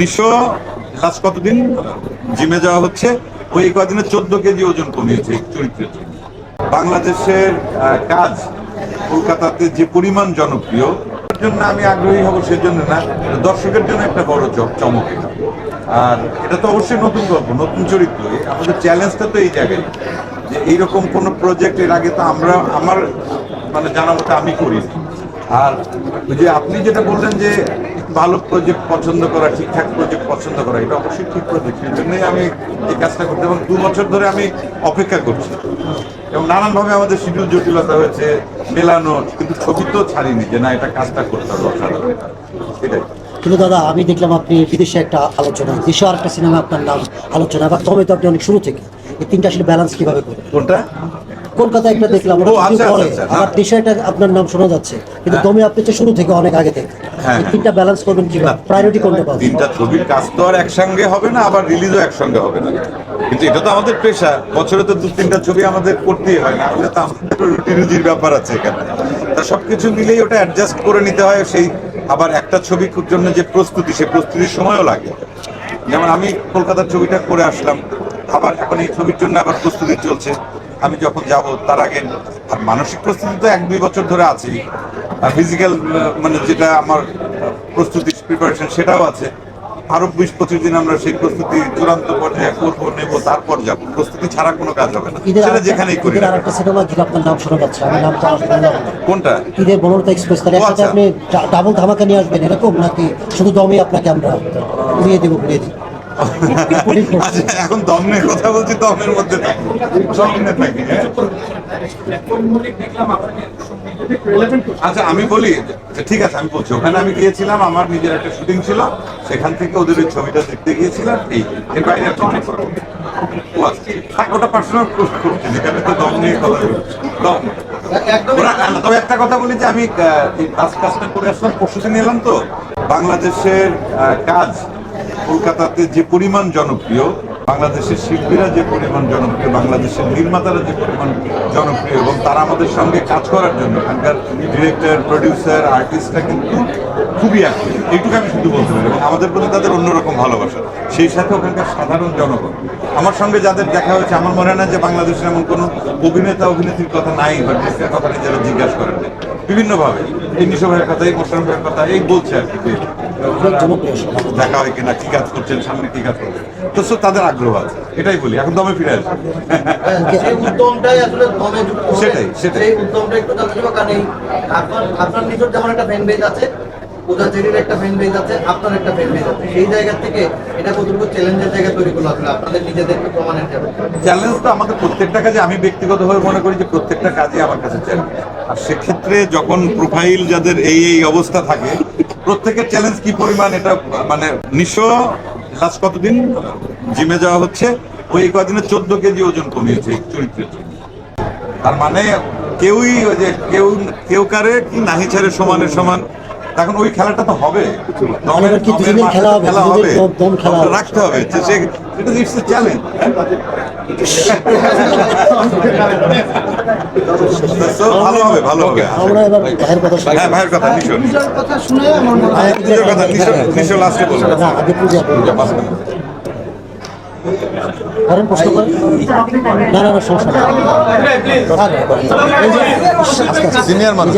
Nisho last কতদিন জিমে যাওয়া হচ্ছে ওই কদিনে চোদ্দ কেজি ওজন কমিয়েছে চরিত্রের জন্য। বাংলাদেশের কাজ কলকাতাতে যে পরিমাণ জনপ্রিয় জন্য আমি আগ্রহী হব সেজন্য না দর্শকের জন্য একটা বড় চমক এটা। আর এটা তো অবশ্যই নতুন গল্প, নতুন চরিত্র আমাদের চ্যালেঞ্জটা তো এই জায়গায়, যে এইরকম কোনো প্রজেক্ট এর আগে তো আমরা, আমার মানে জানা মতো আমি করি আর যে আপনি যেটা বললেন যে ভালো প্রজেক্ট পছন্দ করা ঠিকঠাক প্রজেক্ট পছন্দ করা এটা অবশ্যই ঠিক প্রজেক্ট সেই জন্যই আমি এই কাজটা করতে এবং দু বছর ধরে আমি অপেক্ষা করছি। এবং নানানভাবে আমাদের শিডিউল জটিলতা হয়েছে মেলানো কিন্তু ছবি তো ছাড়িনি যে না এটা কাজটা করতে হবে অসাধারণ। এটাই। কিন্তু দাদা আমি দেখলাম আপনি বিদেশে একটা আলোচনা দেশে আর একটা সিনেমা আপনার নাম আলোচনা আবার তবে তো আপনি অনেক শুরু থেকে। এই তিনটা আসলে ব্যালেন্স কীভাবে করবেন কোনটা? কলকাতা একটা দেখলাম আচ্ছা, আচ্ছা, আচ্ছা, হ্যাঁ। দেশে একটা আপনার নাম শোনা যাচ্ছে কিন্তু দমে আপনি তো শুরু থেকে অনেক আগে থেকে। হ্যাঁ, হ্যাঁ। তিনটা ব্যালেন্স করবেন কীভাবে? প্রায়োরিটি কোনটা পাবেন? তিনটা ছবির কাজ তো আর একসঙ্গে হবে না আবার রিলিজও একসঙ্গে হবে না। কিন্তু এটা তো আমাদের পেশা বছরে তো দু তিনটা ছবি আমাদের করতেই হয় না হলে তো আমাদের রুটি রুজির ব্যাপার আছে এখানে। তা সবকিছু মিলেই ওটা অ্যাডজাস্ট করে নিতে হয় সেই আবার একটা ছবির জন্য যে প্রস্তুতি সেই প্রস্তুতির সময়ও লাগে। যেমন আমি কলকাতার ছবিটা করে আসলাম আবার এখন এই ছবির জন্য আবার প্রস্তুতি চলছে। আমি যখন যাব তার আগে আর মানসিক প্রস্তুতি তো এক দুই বছর ধরে আছেই। আর ফিজিক্যাল মানে যেটা আমার প্রস্তুতি প্রিপারেশন সেটাও আছে। আরও বিশ পঁচিশ দিন আমরা সেই প্রস্তুতি চূড়ান্ত পর্যায়ে করব নেব তারপর যাব। প্রস্তুতি ছাড়া কোনো কাজ হবে না। সেটা যেখানেই করি আর একটা সিনেমা ঘিরে আপনার নাম শোনা যাচ্ছে। আমি শুনলাম কোনটা? ঈদের বনলতা এক্সপ্রেস একসাথে আচ্ছা। আপনি ডাবল ধামাকা নিয়ে আসবেন এরকম নাকি শুধু দমে আপনাকে আমরা উড়িয়ে দেবো উড়িয়ে আচ্ছা এখন দমের কথা বলছি দমের মধ্যে থাকি। হ্যাঁ? আচ্ছা আমি বলি যে ঠিক আছে আমি বলছি। ওখানে আমি গিয়েছিলাম আমার নিজের একটা শুটিং ছিল। সেখান থেকে ওদের ওই ছবিটা দেখতে গিয়েছিলাম। এই এর বাইরে আচ্ছা। ওটা পার্সোনাল যেখানে তো দম নিয়ে কথা দম। তবে একটা কথা বলি যে আমি কাজ কাজটা করে আসলাম পরশু দিন এলাম তো। বাংলাদেশের কাজ কলকাতাতে যে পরিমাণ জনপ্রিয়, বাংলাদেশের শিল্পীরা যে পরিমাণ জনপ্রিয়, বাংলাদেশের নির্মাতারা যে পরিমাণ জনপ্রিয় এবং তারা আমাদের সঙ্গে কাজ করার জন্য এখানকার ডিরেক্টর, প্রডিউসার, আর্টিস্টরা কিন্তু খুবই অ্যাক্টিভ এইটুকু আমি শুধু বলতে পারি। এবং আমাদের প্রতি তাদের অন্যরকম ভালোবাসা। সেই সাথে ওখানকার সাধারণ জনগণ। আমার সঙ্গে যাদের দেখা হয়েছে, আমার মনে হয় না যে বাংলাদেশের এমন কোনো অভিনেতা, অভিনেত্রীর কথা নাই বা ডিরেক্টরের কথা যারা জিজ্ঞাসা করেন। বিভিন্নভাবে। এই নিশো ভাইয়ের কথা, এই মোশারফ ভাইয়ের কথা, এই বলছে আর কি। জনপ্রিয় দেখা হয় কিনা কি কাজ করছেন সামনে কি কাজ তো সো তাদের আগ্রহ আছে এটাই বলি এখন দমে ফিরে আসবে। সেটাই, সেটাই। সেই উদ্যমটা একটু জানতে চাইব কারণ এই আপনার আপনার নিজের যেমন একটা ফ্যান বেজ আছে পূজাচেরির একটা ফ্যান বেজ আছে আপনার একটা ফ্যান বেজ আছে সেই জায়গা থেকে এটা কতটুকু চ্যালেঞ্জের জায়গা তৈরি করল আসলে আপনাদের নিজেদেরকে প্রমাণের যাবে চ্যালেঞ্জ তো আমাদের প্রত্যেকটা কাজে আমি ব্যক্তিগতভাবে মনে করি যে প্রত্যেকটা কাজে আমার কাছে চ্যালেঞ্জ আর সেক্ষেত্রে যখন প্রোফাইল যাদের এই এই অবস্থা থাকে প্রত্যেকের চ্যালেঞ্জ কি পরিমাণ এটা মানে নিশো লাস্ট কতদিন? জিমে যাওয়া হচ্ছে। ওই কদিনে চোদ্দ কেজি ওজন কমিয়েছে চরিত্রের তার মানে কেউই ওই যে কেউ কেউ কারে কি নাহি ছাড়ে সমানের সমান এখন ওই খেলাটা তো হবে খেলা হবে? রাখতে হবে যে ইটস চ্যালেঞ্জ ভালো হবে ভালো হবে আমরা এবার ভাইয়ের কথা শুনি। হ্যাঁ ভাইয়ের কথা নিশো কথা শুনে আমার মনে ভাইয়ের নিজের কথা নিশো নিশো লাস্টে বলবে না আগে পূজা পূজা মাঝখানে। করেন প্রশ্ন করেন না না না সমস্যা নেই। আরে, এই যে- আস্তে আস্তে। Senior মানুষ।